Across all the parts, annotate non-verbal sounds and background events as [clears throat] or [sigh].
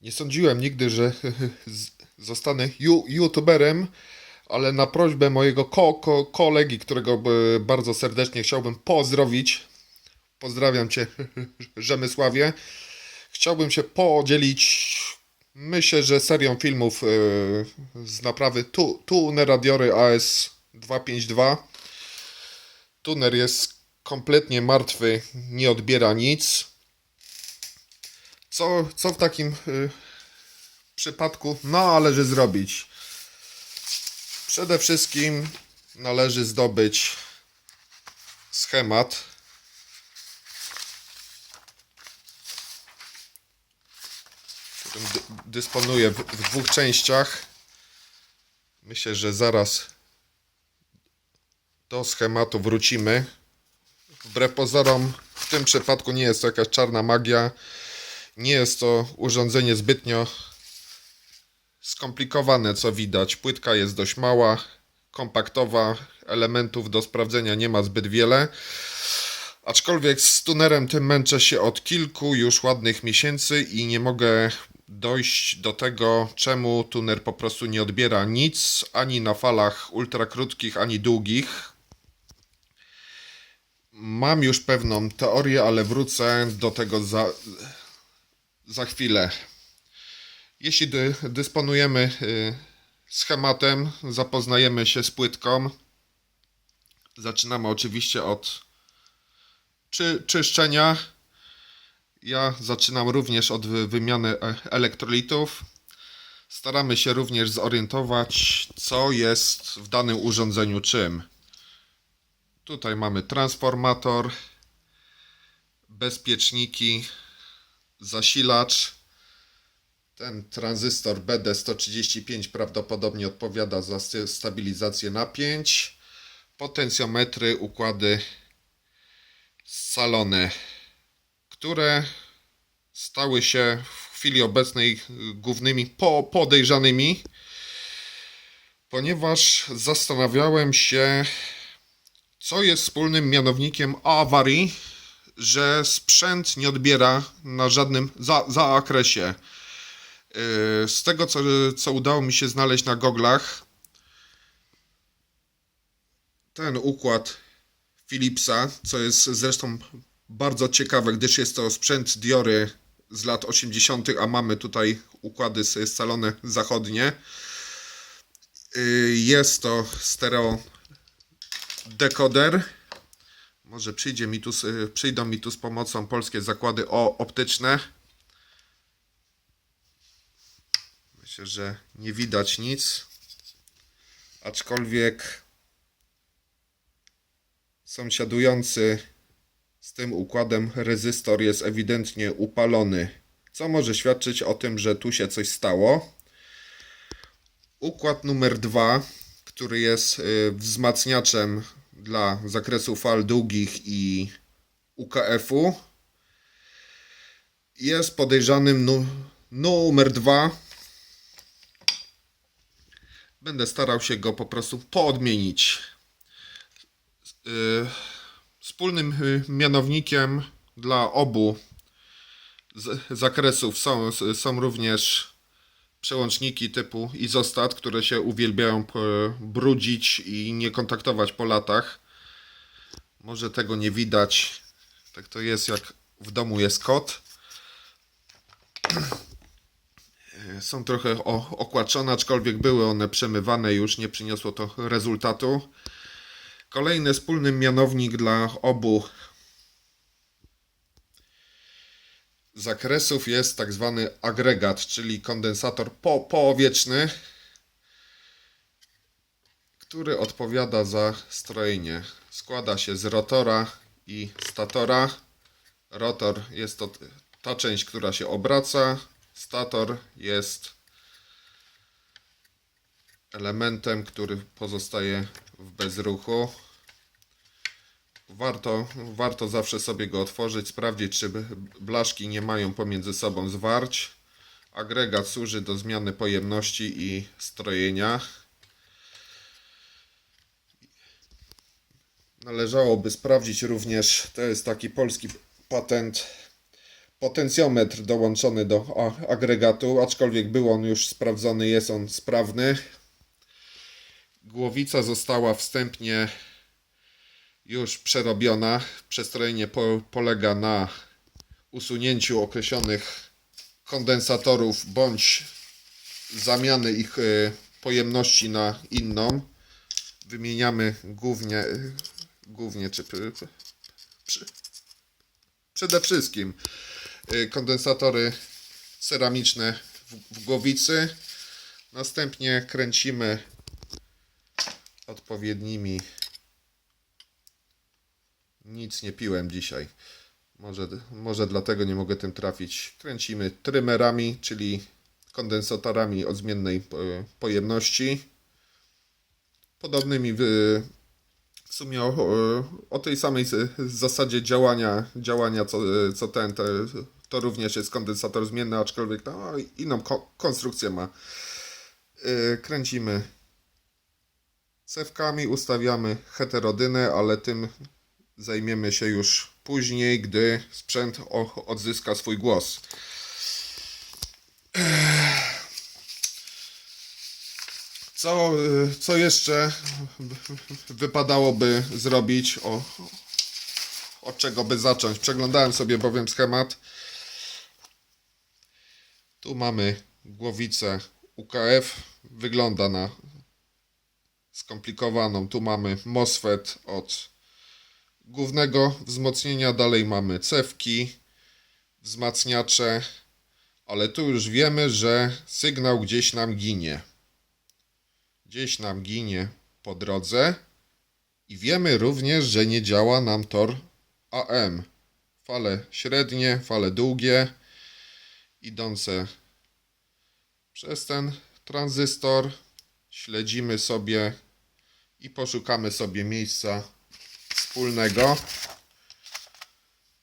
Nie sądziłem nigdy, że [laughs] zostanę youtuberem, ale na prośbę mojego ko, ko, kolegi, którego e, bardzo serdecznie chciałbym pozdrowić, pozdrawiam Cię [laughs] Rzemysławie, chciałbym się podzielić, myślę, że serią filmów e, z naprawy tu, Tuner Radiory AS 252. Tuner jest kompletnie martwy, nie odbiera nic. Co, co w takim y, przypadku należy zrobić? Przede wszystkim należy zdobyć schemat. którym dy, dysponuję w, w dwóch częściach. Myślę, że zaraz do schematu wrócimy. Wbrew pozorom, w tym przypadku nie jest to jakaś czarna magia. Nie jest to urządzenie zbytnio skomplikowane, co widać. Płytka jest dość mała, kompaktowa, elementów do sprawdzenia nie ma zbyt wiele. Aczkolwiek z tunerem tym męczę się od kilku już ładnych miesięcy i nie mogę dojść do tego, czemu tuner po prostu nie odbiera nic ani na falach ultrakrótkich, ani długich. Mam już pewną teorię, ale wrócę do tego za, za chwilę. Jeśli dy, dysponujemy y, schematem, zapoznajemy się z płytką. Zaczynamy oczywiście od czy, czyszczenia. Ja zaczynam również od wy- wymiany e- elektrolitów. Staramy się również zorientować, co jest w danym urządzeniu czym. Tutaj mamy transformator, bezpieczniki, zasilacz. Ten tranzystor BD135 prawdopodobnie odpowiada za st- stabilizację napięć. Potencjometry, układy scalone, które stały się w chwili obecnej głównymi po podejrzanymi, ponieważ zastanawiałem się, co jest wspólnym mianownikiem awarii, że sprzęt nie odbiera na żadnym za, zakresie. Yy, Z tego, co, co udało mi się znaleźć na goglach, ten układ Philipsa, co jest zresztą bardzo ciekawe, gdyż jest to sprzęt Diory z lat 80., a mamy tutaj układy scalone zachodnie. Yy, Jest to stereo dekoder. Może przyjdzie mi tu, z- przyjdą mi tu z pomocą polskie zakłady o, optyczne. Myślę, że nie widać nic. Aczkolwiek sąsiadujący z tym układem rezystor jest ewidentnie upalony, co może świadczyć o tym, że tu się coś stało. Układ numer dwa, który jest y, wzmacniaczem dla zakresu fal długich i UKF-u, jest podejrzanym nu numer dwa. Będę starał się go po prostu poodmienić. Y, Wspólnym y, mianownikiem dla obu zakresów są, są również przełączniki typu izostat, które się uwielbiają brudzić i nie kontaktować po latach. Może tego nie widać. Tak to jest jak w domu jest kot. [clears throat] Są trochę okłaczone, aczkolwiek były one przemywane już, nie przyniosło to rezultatu. Kolejny wspólny mianownik dla obu zakresów jest tak zwany agregat, czyli kondensator po powietrzny, który odpowiada za strojenie. Składa się z rotora i statora. Rotor jest to ta część, która się obraca. Stator jest elementem, który pozostaje w bezruchu. Warto, warto zawsze sobie go otworzyć, sprawdzić, czy blaszki nie mają pomiędzy sobą zwarć. Agregat służy do zmiany pojemności i strojenia. Należałoby sprawdzić również, to jest taki polski patent, potencjometr dołączony do agregatu, aczkolwiek był on już sprawdzony, jest on sprawny. Głowica została wstępnie już przerobiona. Przestrojenie po, polega na usunięciu określonych kondensatorów bądź zamiany ich e, pojemności na inną. Wymieniamy głównie, głównie czy pr- pr- przy, przede wszystkim e, kondensatory ceramiczne w, w głowicy. Następnie kręcimy odpowiednimi. Nic nie piłem dzisiaj. Może, może dlatego nie mogę tym trafić. Kręcimy trymerami, czyli kondensatorami o zmiennej e, pojemności. Podobnymi w, w sumie o, o tej samej zasadzie działania, działania co, co ten. Te, to również jest kondensator zmienny, aczkolwiek no, inną ko- konstrukcję ma. E, Kręcimy cewkami, ustawiamy heterodynę, ale tym zajmiemy się już później, gdy sprzęt odzyska swój głos. Co, y, co jeszcze wypadałoby zrobić? O, od czego by zacząć? Przeglądałem sobie bowiem schemat. Tu mamy głowicę UKF. Wygląda na skomplikowaną. Tu mamy MOSFET od głównego wzmocnienia. Dalej mamy cewki, wzmacniacze. Ale tu już wiemy, że sygnał gdzieś nam ginie gdzieś nam ginie po drodze i wiemy również, że nie działa nam tor AM. Fale średnie, fale długie, idące przez ten tranzystor. Śledzimy sobie i poszukamy sobie miejsca wspólnego.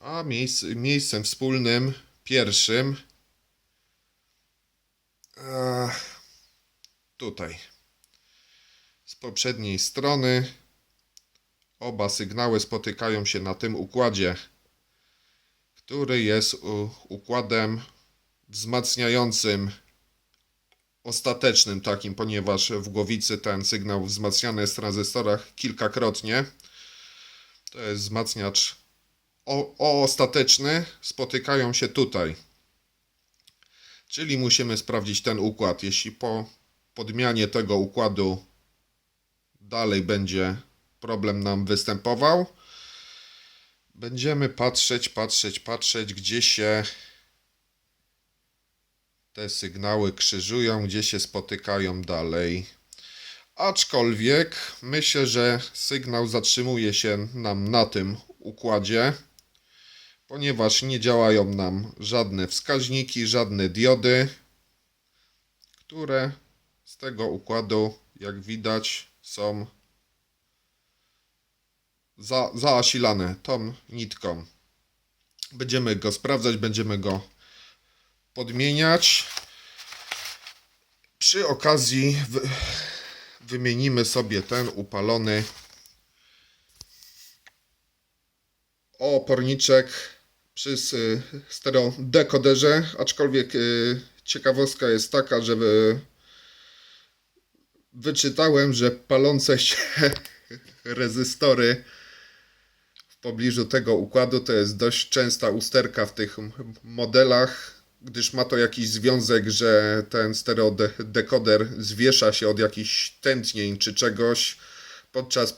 A miejsc, miejscem wspólnym, pierwszym, e, tutaj z poprzedniej strony. Oba sygnały spotykają się na tym układzie, który jest układem wzmacniającym ostatecznym takim, ponieważ w głowicy ten sygnał wzmacniany jest w tranzystorach kilkakrotnie. To jest wzmacniacz o, o ostateczny, spotykają się tutaj. Czyli musimy sprawdzić ten układ. Jeśli po podmianie tego układu dalej będzie problem nam występował. Będziemy patrzeć, patrzeć, patrzeć, gdzie się te sygnały krzyżują, gdzie się spotykają dalej. Aczkolwiek myślę, że sygnał zatrzymuje się nam na tym układzie, ponieważ nie działają nam żadne wskaźniki, żadne diody, które z tego układu, jak widać, są za, zaasilane tą nitką. Będziemy go sprawdzać, będziemy go podmieniać. Przy okazji wy, wymienimy sobie ten upalony oporniczek przy s- stereo dekoderze, aczkolwiek y, ciekawostka jest taka, że wy, wyczytałem, że palące się [laughs] rezystory w pobliżu tego układu to jest dość częsta usterka w tych modelach, gdyż ma to jakiś związek, że ten stereodekoder zwiesza się od jakichś tętnień czy czegoś podczas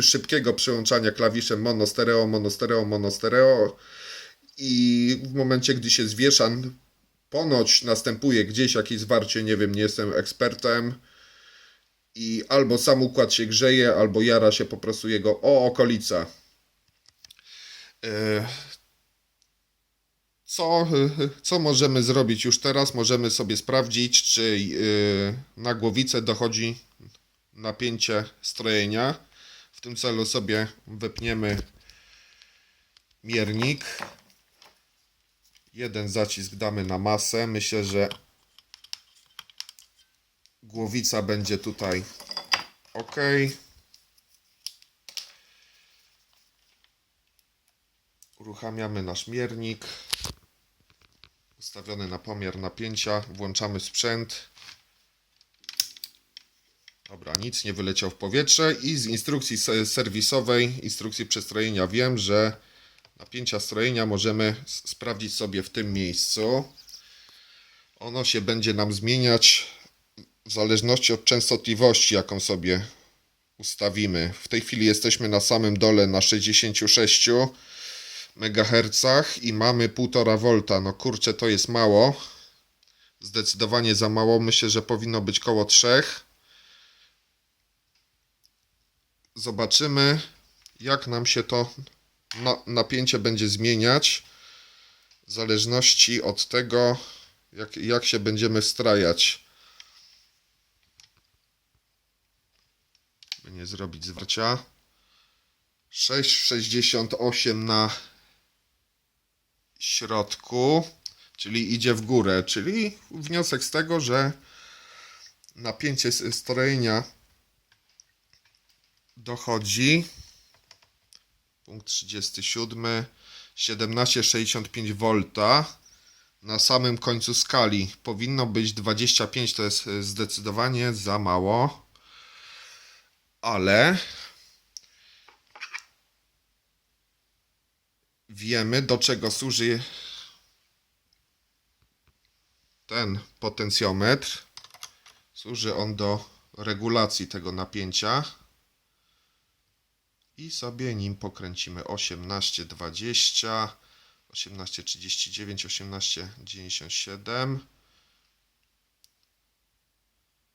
szybkiego przełączania klawiszem mono stereo, mono stereo, mono stereo i w momencie, gdy się zwiesza, ponoć następuje gdzieś jakieś zwarcie, nie wiem, nie jestem ekspertem, i albo sam układ się grzeje, albo jara się po prostu jego o okolica. Co, co możemy zrobić już teraz? Możemy sobie sprawdzić, czy e, na głowicę dochodzi napięcie strojenia. W tym celu sobie wypniemy miernik. Jeden zacisk damy na masę. Myślę, że głowica będzie tutaj ok. Uruchamiamy nasz miernik. Ustawiony na pomiar napięcia. Włączamy sprzęt. Dobra, nic nie wyleciał w powietrze i z instrukcji se- serwisowej, instrukcji przestrojenia wiem, że napięcia strojenia możemy sprawdzić sobie w tym miejscu. Ono się będzie nam zmieniać w zależności od częstotliwości, jaką sobie ustawimy. W tej chwili jesteśmy na samym dole na 66 MHz i mamy 1,5 V. No kurczę, to jest mało. Zdecydowanie za mało. Myślę, że powinno być koło 3. Zobaczymy, jak nam się to na, napięcie będzie zmieniać w zależności od tego, jak, jak się będziemy wstrajać. By nie zrobić zwarcia. 6,68 na środku, czyli idzie w górę, czyli wniosek z tego, że napięcie strojenia dochodzi. Punkt 37 17,65 V na samym końcu skali powinno być 25 to jest e, zdecydowanie za mało ale wiemy do czego służy ten potencjometr służy on do regulacji tego napięcia i sobie nim pokręcimy 18, 20, 18, 39, 18, 97,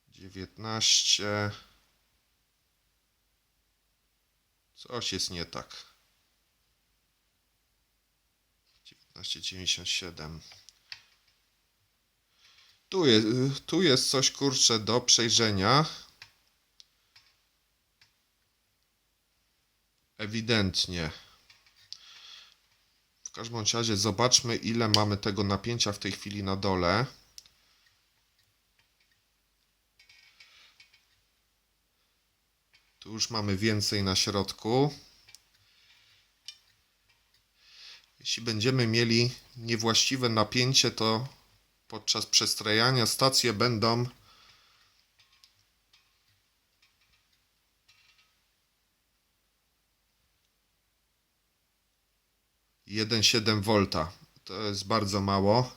19. Coś jest nie tak. 19, 97. Tu jest, tu jest coś kurcze do przejrzenia. Ewidentnie. W każdym razie zobaczmy ile mamy tego napięcia w tej chwili na dole. Tu już mamy więcej na środku. Jeśli będziemy mieli niewłaściwe napięcie, to podczas przestrajania stacje będą jeden siedem V. To jest bardzo mało.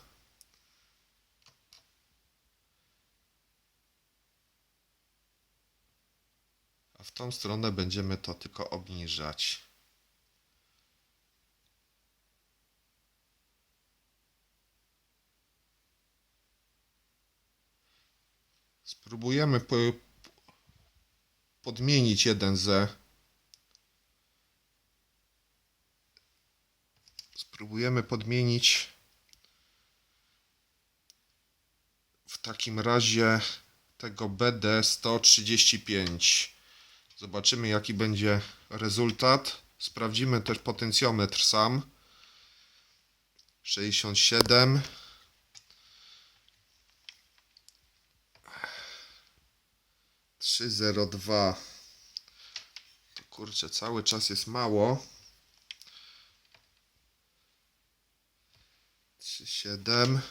A w tą stronę będziemy to tylko obniżać. Spróbujemy po, podmienić jeden ze. Spróbujemy podmienić w takim razie tego BD 135. Zobaczymy jaki będzie rezultat. Sprawdzimy też potencjometr sam. 67. Trzy zero dwa. To kurczę, cały czas jest mało. Trzy siedem.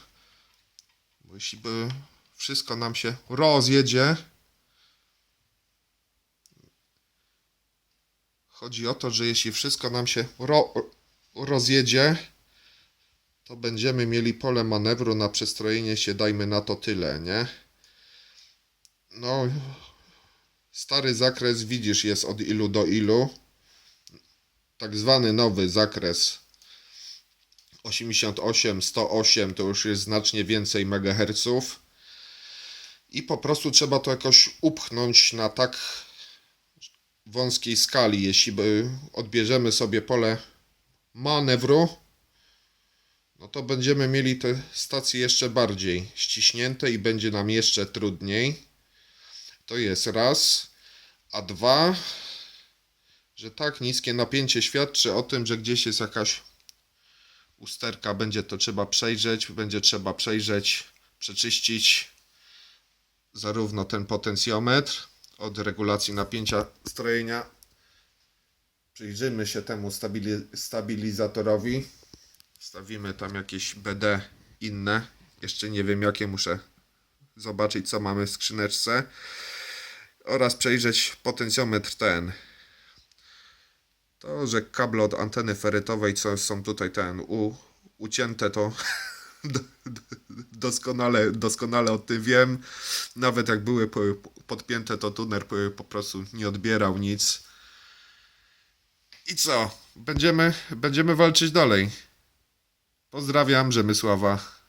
Bo jeśli by wszystko nam się rozjedzie, Chodzi o to, że jeśli wszystko nam się ro rozjedzie, to będziemy mieli pole manewru na przestrojenie się, dajmy na to tyle, nie? No, stary zakres widzisz jest od ilu do ilu. Tak zwany nowy zakres 88, 108 to już jest znacznie więcej megaherców. I po prostu trzeba to jakoś upchnąć na tak wąskiej skali. Jeśli odbierzemy sobie pole manewru, no to będziemy mieli te stacje jeszcze bardziej ściśnięte i będzie nam jeszcze trudniej. To jest raz. A dwa, że tak niskie napięcie świadczy o tym, że gdzieś jest jakaś usterka, będzie to trzeba przejrzeć, będzie trzeba przejrzeć, przeczyścić zarówno ten potencjometr od regulacji napięcia strojenia. Przyjrzyjmy się temu stabili stabilizatorowi. Wstawimy tam jakieś BD inne. Jeszcze nie wiem jakie muszę zobaczyć co mamy w skrzyneczce. Oraz przejrzeć potencjometr ten. To, że kable od anteny ferytowej, co są tutaj ten u, ucięte, to do- [laughs] do- doskonale, doskonale o tym wiem. Nawet jak były po- podpięte, to tuner po prostu nie odbierał nic. I co? Będziemy, będziemy walczyć dalej. Pozdrawiam, Rzemysława.